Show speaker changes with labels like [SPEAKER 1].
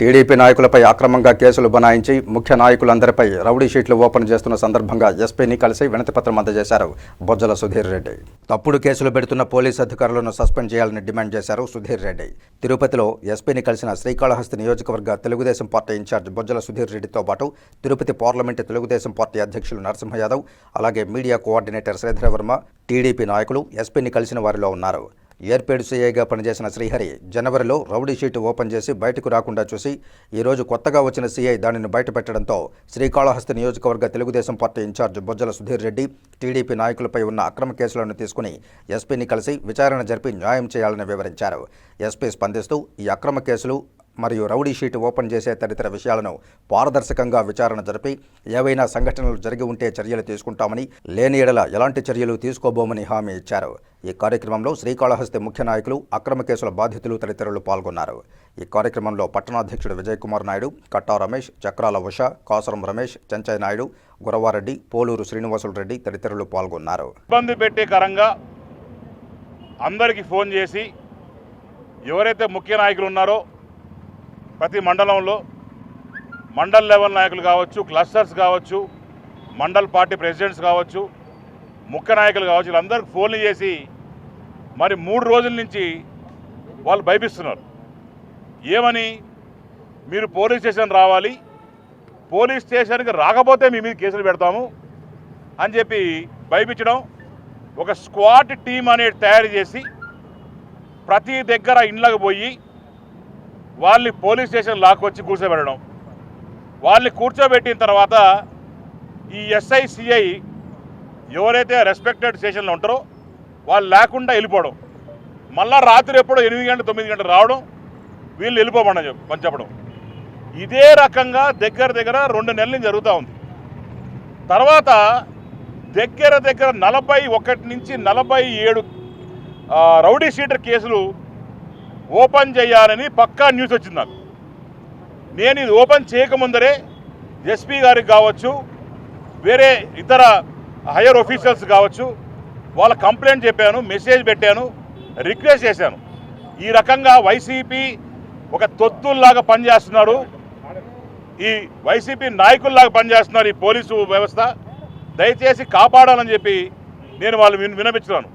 [SPEAKER 1] TDP నాయకులపై అక్రమంగా కేసులు బనాయించి ముఖ్య నాయకులందరిపై రౌడీ షీట్లు ఓపెన్ చేస్తున్న సందర్భంగా ఎస్పీని కలిసి వినతిపత్రం అందజేశారు బొజ్జల సుధీర్ రెడ్డి. తప్పుడు కేసులు పెడుతున్న పోలీస్ అధికారులను సస్పెండ్ చేయాలని డిమాండ్ చేశారు సుధీర్ రెడ్డి. తిరుపతిలో ఎస్పీని కలిసిన శ్రీకాళహస్తి నియోజకవర్గ Telugu Desam party in charge Bojjala Sudheer రెడ్డితో పాటు తిరుపతి పార్లమెంటు తెలుగుదేశం పార్టీ అధ్యక్షులు నరసింహ యాదవ్ అలాగే మీడియా కోఆర్డినేటర్ శ్రీధర వర్మ టీడీపీ నాయకులు ఎస్పీని కలిసిన వారిలో ఉన్నారు. ఏర్పేడు సీఐగా పనిచేసిన శ్రీహరి జనవరిలో రౌడీ షీట్ ఓపెన్ చేసి బయటకు రాకుండా చూసి ఈరోజు కొత్తగా వచ్చిన సీఐ దానిని బయటపెట్టడంతో శ్రీకాళహస్తి నియోజకవర్గ Telugu Desam party in charge Bojjala Sudheer Reddy TDP నాయకులపై ఉన్న అక్రమ కేసులను తీసుకుని ఎస్పీని కలిసి విచారణ జరిపి న్యాయం చేయాలని వివరించారు. ఎస్పీ స్పందిస్తూ ఈ అక్రమ కేసులు మరియు రౌడీ షీట్ ఓపెన్ చేసే తదితర విషయాలను పారదర్శకంగా విచారణ జరిపి ఏవైనా సంఘటనలు జరిగి ఉంటే చర్యలు తీసుకుంటామని లేని ఎడల ఎలాంటి చర్యలు తీసుకోబోమని హామీ ఇచ్చారు. ఈ కార్యక్రమంలో శ్రీకాళహస్తి ముఖ్య నాయకులు అక్రమ కేసుల బాధితులు తదితరులు పాల్గొన్నారు. ఈ కార్యక్రమంలో పట్టణాధ్యక్షుడు విజయ్ కుమార్ నాయుడు కట్టా రమేష్ చక్రాల ఉష కాసరం రమేష్ చెంచయ్య నాయుడు గురవారెడ్డి పోలూరు శ్రీనివాసులు రెడ్డి తదితరులు పాల్గొన్నారు.
[SPEAKER 2] ఇబ్బంది పెట్టేకరంగా అందరికీ ఫోన్ చేసి ఎవరైతే ముఖ్య నాయకులు ఉన్నారో ప్రతి మండలంలో మండల్ లెవెల్ నాయకులు కావచ్చు క్లస్టర్స్ కావచ్చు మండల్ పార్టీ ప్రెసిడెంట్స్ కావచ్చు ముఖ్య నాయకులు కావచ్చు వీళ్ళందరికీ ఫోన్లు చేసి మరి మూడు రోజుల నుంచి వాళ్ళు భయపిస్తున్నారు. ఏమని? మీరు పోలీస్ స్టేషన్ రావాలి పోలీస్ స్టేషన్కి రాకపోతే మీ మీద కేసులు పెడతాము అని చెప్పి భయపించడం ఒక స్క్వాడ్ టీం అనేది తయారు చేసి ప్రతి దగ్గర ఇండ్లకు పోయి వాళ్ళని పోలీస్ స్టేషన్ లాక్కొచ్చి కూర్చోబెట్టడం. వాళ్ళని కూర్చోబెట్టిన తర్వాత ఈ ఎస్ఐ సిఐ ఎవరైతే రెస్పెక్టెడ్ స్టేషన్లో ఉంటారో వాళ్ళు లేకుండా వెళ్ళిపోవడం. మళ్ళా రాత్రి ఎప్పుడో ఎనిమిది గంటల తొమ్మిది గంటలు రావడం వీళ్ళు వెళ్ళిపోమని చెప్పని చెప్పడం. ఇదే రకంగా దగ్గర దగ్గర రెండు నెలల నుంచి జరుగుతూ ఉంది. తర్వాత దగ్గర దగ్గర నలభై ఒకటి నుంచి నలభై ఏడు రౌడీ షీటర్ కేసులు ఓపెన్ చేయాలని పక్కా న్యూస్ వచ్చింది నాకు. నేను ఇది ఓపెన్ చేయకముందరే ఎస్పీ గారికి కావచ్చు వేరే ఇతర హయ్యర్ ఆఫీసర్స్ కావచ్చు వాళ్ళ కంప్లైంట్ చెప్పాను మెసేజ్ పెట్టాను రిక్వెస్ట్ చేశాను. ఈ రకంగా వైసీపీ ఒక తొత్తుల్లాగా పనిచేస్తున్నారు. ఈ వైసీపీ నాయకుల్లాగా పనిచేస్తున్నారు ఈ పోలీసు వ్యవస్థ. దయచేసి కాపాడాలని చెప్పి నేను వాళ్ళు విన్ వినపించున్నాను